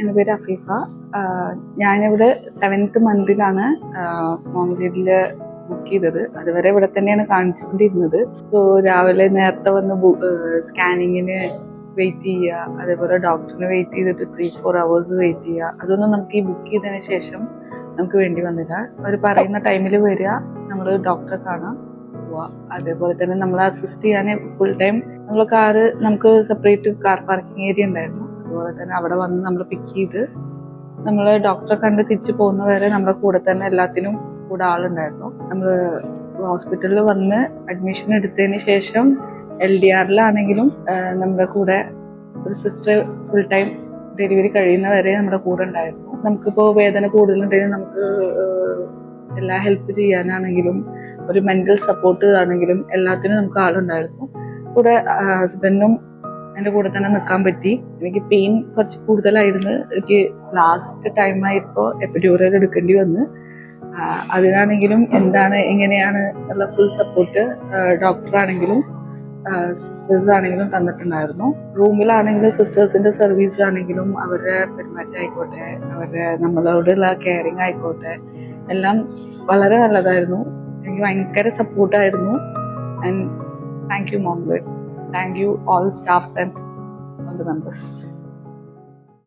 എന്റെ പേര് അഫീഫ. ഞാനിവിടെ സെവൻത്ത് മന്തിലാണ് മോമിലീഡിൽ ബുക്ക് ചെയ്തത്. അതുവരെ ഇവിടെ തന്നെയാണ് കാണിച്ചുകൊണ്ടിരുന്നത്. സോ രാവിലെ നേരത്തെ വന്ന് സ്കാനിങ്ങിന് വെയിറ്റ് ചെയ്യുക അതേപോലെ ഡോക്ടറിന് വെയിറ്റ് ചെയ്തിട്ട് ത്രീ ഫോർ അവേഴ്സ് വെയിറ്റ് ചെയ്യുക അതൊന്നും നമുക്ക് ഈ ബുക്ക് ചെയ്തതിന് ശേഷം നമുക്ക് വേണ്ടി വന്നില്ല. അവർ പറയുന്ന ടൈമിൽ വരിക നമ്മൾ ഡോക്ടറെ കാണാം പോവാ അതേപോലെ തന്നെ നമ്മളെ അസിസ്റ്റ് ചെയ്യാൻ ഫുൾ ടൈം നമ്മൾ കാറ് നമുക്ക് സെപ്പറേറ്റ് കാർ പാർക്കിംഗ് ഏരിയ ഉണ്ടായിരുന്നു. അതുപോലെ തന്നെ അവിടെ വന്ന് നമ്മൾ പിക്ക് ചെയ്ത് നമ്മൾ ഡോക്ടറെ കണ്ട് തിരിച്ചു പോകുന്നവരെ നമ്മുടെ കൂടെ തന്നെ എല്ലാത്തിനും കൂടെ ആളുണ്ടായിരുന്നു. നമ്മൾ ഹോസ്പിറ്റലിൽ വന്ന് അഡ്മിഷൻ എടുത്തതിന് ശേഷം എൽ ഡി ആറിലാണെങ്കിലും നമ്മുടെ കൂടെ ഒരു സിസ്റ്റർ ഫുൾ ടൈം ഡെലിവറി കഴിയുന്ന വരെ നമ്മുടെ കൂടെ ഉണ്ടായിരുന്നു. നമുക്കിപ്പോൾ വേദന കൂടുതലുണ്ടെങ്കിൽ നമുക്ക് എല്ലാ ഹെൽപ്പ് ചെയ്യാനാണെങ്കിലും ഒരു മെന്റൽ സപ്പോർട്ട് ആണെങ്കിലും എല്ലാത്തിനും നമുക്ക് ആളുണ്ടായിരുന്നു. കൂടെ ഹസ്ബൻഡും എന്റെ കൂടെ തന്നെ നിൽക്കാൻ പറ്റി. എനിക്ക് പെയിൻ കുറച്ച് കൂടുതലായിരുന്നു. എനിക്ക് ലാസ്റ്റ് ടൈമായപ്പോൾ എപ്പിഡ്യൂറൽ എടുക്കേണ്ടി വന്ന്. അതിനാണെങ്കിലും എന്താണ് എങ്ങനെയാണ് എന്നുള്ള ഫുൾ സപ്പോർട്ട് ഡോക്ടറാണെങ്കിലും സിസ്റ്റേഴ്സ് ആണെങ്കിലും തന്നിട്ടുണ്ടായിരുന്നു. റൂമിലാണെങ്കിലും സിസ്റ്റേഴ്സിന്റെ സർവീസ് ആണെങ്കിലും അവരുടെ പെരുമാറ്റം ആയിക്കോട്ടെ അവരുടെ നമ്മളോടുള്ള കെയറിങ് ആയിക്കോട്ടെ എല്ലാം വളരെ നല്ലതായിരുന്നു. എനിക്ക് ഭയങ്കര സപ്പോർട്ടായിരുന്നു ആൻഡ് താങ്ക് യു മോംഗ്ലറ്റ് Thank you, all staffs and all the members.